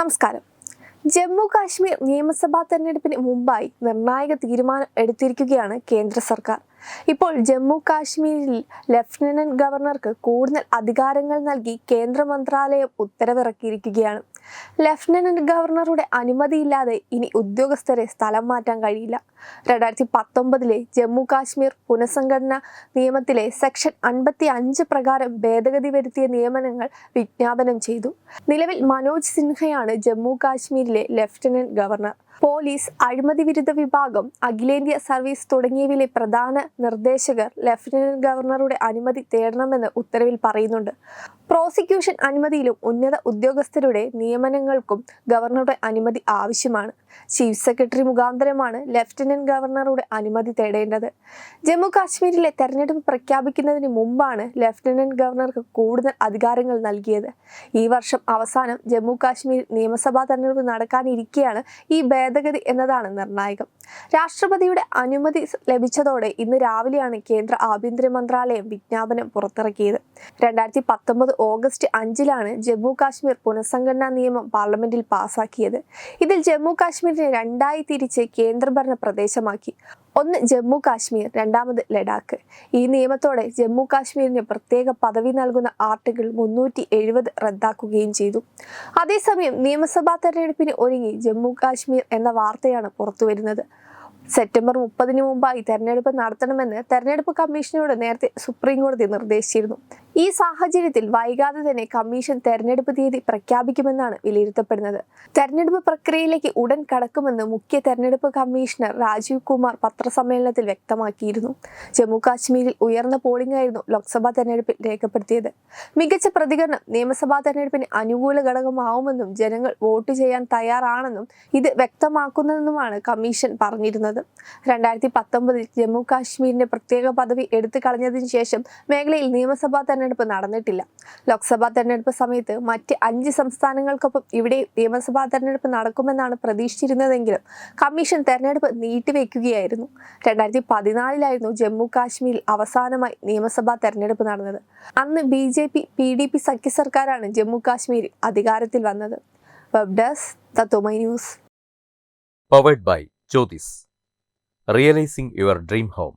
നമസ്കാരം. ജമ്മു കാശ്മീർ നിയമസഭാ തെരഞ്ഞെടുപ്പിന് മുമ്പായി നിർണായക തീരുമാനം എടുത്തിരിക്കുകയാണ് കേന്ദ്ര സർക്കാർ. ഇപ്പോൾ ജമ്മു കാശ്മീരിൽ ലഫ്റ്റനന്റ് ഗവർണർക്ക് കൂടുതൽ അധികാരങ്ങൾ നൽകി കേന്ദ്ര മന്ത്രാലയം ഉത്തരവിറക്കിയിരിക്കുകയാണ്. ലഫ്റ്റനന്റ് ഗവർണറുടെ അനുമതിയില്ലാതെ ഇനി ഉദ്യോഗസ്ഥരെ സ്ഥലം മാറ്റാൻ കഴിയില്ല. രണ്ടായിരത്തി പത്തൊമ്പതിലെ ജമ്മു കാശ്മീർ പുനഃസംഘടന നിയമത്തിലെ സെക്ഷൻ അൻപത്തി അഞ്ച് പ്രകാരം ഭേദഗതി വരുത്തിയ നിയമനങ്ങൾ വിജ്ഞാപനം ചെയ്തു. നിലവിൽ മനോജ് സിൻഹയാണ് ജമ്മു കാശ്മീരിലെ ലഫ്റ്റനന്റ് ഗവർണർ. പോലീസ് അഴിമതി വിരുദ്ധ വിഭാഗം അഖിലേന്ത്യാ സർവീസ് തുടങ്ങിയവയിലെ പ്രധാന നിർദ്ദേശകർ ലഫ്റ്റനന്റ് ഗവർണറുടെ അനുമതി തേടണമെന്ന് ഉത്തരവിൽ പറയുന്നുണ്ട്. പ്രോസിക്യൂഷൻ അനുമതിയിലും ഉന്നത ഉദ്യോഗസ്ഥരുടെ നിയമനങ്ങൾക്കും ഗവർണറുടെ അനുമതി ആവശ്യമാണ്. ചീഫ് സെക്രട്ടറി മുഖാന്തരമാണ് ലഫ്റ്റനന്റ് ഗവർണറുടെ അനുമതി തേടേണ്ടത്. ജമ്മു കാശ്മീരിലെ തെരഞ്ഞെടുപ്പ് പ്രഖ്യാപിക്കുന്നതിന് മുമ്പാണ് ലഫ്റ്റനന്റ് ഗവർണർക്ക് കൂടുതൽ അധികാരങ്ങൾ നൽകിയത്. ഈ വർഷം അവസാനം ജമ്മു കാശ്മീർ നിയമസഭാ തെരഞ്ഞെടുപ്പ് നടക്കാനിരിക്കെയാണ് ഈ ഭേദഗതി എന്നതാണ് നിർണായകം. രാഷ്ട്രപതിയുടെ അനുമതി ലഭിച്ചതോടെ ഇന്ന് രാവിലെയാണ് കേന്ദ്ര ആഭ്യന്തര മന്ത്രാലയം വിജ്ഞാപനം പുറത്തിറക്കിയത്. രണ്ടായിരത്തി പത്തൊമ്പത് ഓഗസ്റ്റ് അഞ്ചിലാണ് ജമ്മു കാശ്മീർ പുനഃസംഘടനാ നിയമം പാർലമെന്റിൽ പാസാക്കിയത്. ഇതിൽ ജമ്മു കാശ്മീരിനെ രണ്ടായി തിരിച്ച് കേന്ദ്രഭരണ പ്രദേശമാക്കി. ഒന്ന് ജമ്മു കാശ്മീർ രണ്ടാമത് ലഡാക്ക്. ഈ നിയമത്തോടെ ജമ്മു കാശ്മീരിന് പ്രത്യേക പദവി നൽകുന്ന ആർട്ടിക്കിൾ മുന്നൂറ്റി എഴുപത് റദ്ദാക്കുകയും ചെയ്തു. അതേസമയം നിയമസഭാ തെരഞ്ഞെടുപ്പിന് ഒരുങ്ങി ജമ്മു കാശ്മീർ എന്ന വാർത്തയാണ് പുറത്തുവരുന്നത്. സെപ്റ്റംബർ മുപ്പതിന് മുമ്പായി തെരഞ്ഞെടുപ്പ് നടത്തണമെന്ന് തെരഞ്ഞെടുപ്പ് കമ്മീഷനോട് നേരത്തെ സുപ്രീം കോടതി നിർദ്ദേശിച്ചിരുന്നു. ഈ സാഹചര്യത്തിൽ വൈകാതെ തന്നെ കമ്മീഷൻ തെരഞ്ഞെടുപ്പ് തീയതി പ്രഖ്യാപിക്കുമെന്നാണ് വിലയിരുത്തപ്പെടുന്നത്. തെരഞ്ഞെടുപ്പ് പ്രക്രിയയിലേക്ക് ഉടൻ കടക്കുമെന്ന് മുഖ്യ തെരഞ്ഞെടുപ്പ് കമ്മീഷണർ രാജീവ് കുമാർ പത്രസമ്മേളനത്തിൽ വ്യക്തമാക്കിയിരുന്നു. ജമ്മു കാശ്മീരിൽ ഉയർന്ന പോളിംഗ് ആയിരുന്നു ലോക്സഭാ തെരഞ്ഞെടുപ്പിൽ രേഖപ്പെടുത്തിയത്. മികച്ച പ്രതികരണം നിയമസഭാ തെരഞ്ഞെടുപ്പിന് അനുകൂല ഘടകമാവുമെന്നും ജനങ്ങൾ വോട്ട് ചെയ്യാൻ തയ്യാറാണെന്നും ഇത് വ്യക്തമാക്കുന്നതെന്നുമാണ് കമ്മീഷൻ പറഞ്ഞിരുന്നത്. രണ്ടായിരത്തി പത്തൊമ്പതിൽ ജമ്മു കാശ്മീരിന്റെ പ്രത്യേക പദവി എടുത്തു കളഞ്ഞതിനു ശേഷം മേഖലയിൽ നിയമസഭാ തെരഞ്ഞെടുപ്പ് നടന്നിട്ടില്ല. ലോക്സഭാ തെരഞ്ഞെടുപ്പ് സമയത്ത് മറ്റ് അഞ്ച് സംസ്ഥാനങ്ങൾക്കൊപ്പം ഇവിടെ നിയമസഭാ തെരഞ്ഞെടുപ്പ് നടക്കുമെന്നാണ് പ്രതീക്ഷിച്ചിരുന്നതെങ്കിലും കമ്മീഷൻ തെരഞ്ഞെടുപ്പ് നീട്ടിവെക്കുകയായിരുന്നു. രണ്ടായിരത്തി പതിനാലിലായിരുന്നു ജമ്മു കാശ്മീരിൽ അവസാനമായി നിയമസഭാ തെരഞ്ഞെടുപ്പ് നടന്നത്. അന്ന് B J P P D P സഖ്യ സർക്കാരാണ് ജമ്മു കാശ്മീരിൽ അധികാരത്തിൽ വന്നത്. Web desk Tatwamayi news. Powered by Jyotis. Realizing your dream home.